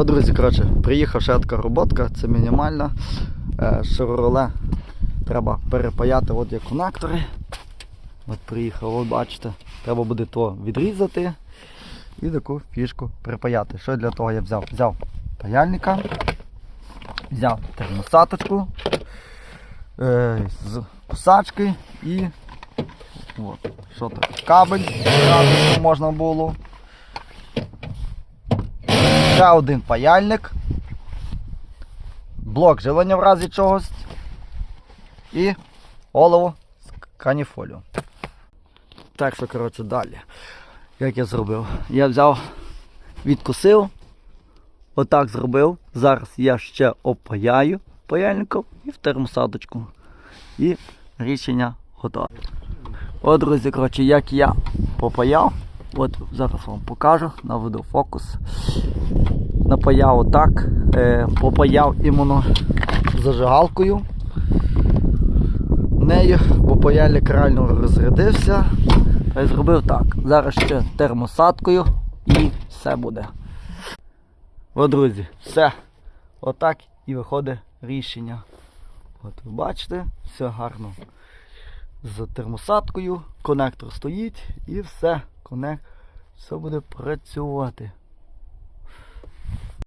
От, друзі, коротше, приїхав ще така роботка, це мінімальна. Е, Шевроле треба перепаяти, от є конектори. От приїхав, от бачите, треба буде то відрізати і таку фішку припаяти. Що для того я взяв? Взяв паяльника, взяв термосаточку е, з кусачки і от, що так, кабель, щоб можна було. Ще один паяльник, блок живлення в разі чогось і олово з каніфолію. Так що, коротше, далі. Як я зробив? Я взяв, відкусив, отак зробив. Зараз я ще опаяю паяльником і в термосадочку. І рішення готове. От, друзі, коротше, як я попаяв. От зараз вам покажу, наведу фокус. Напаяв отак, е, попаяв іменно зажигалкою. Нею, бо паяльник реально розрядився. Та й зробив так. Зараз ще термосадкою і все буде. От, друзі, все. Отак і виходить рішення. От ви бачите, все гарно. З термосадкою, конектор стоїть і все. Конект, все буде працювати.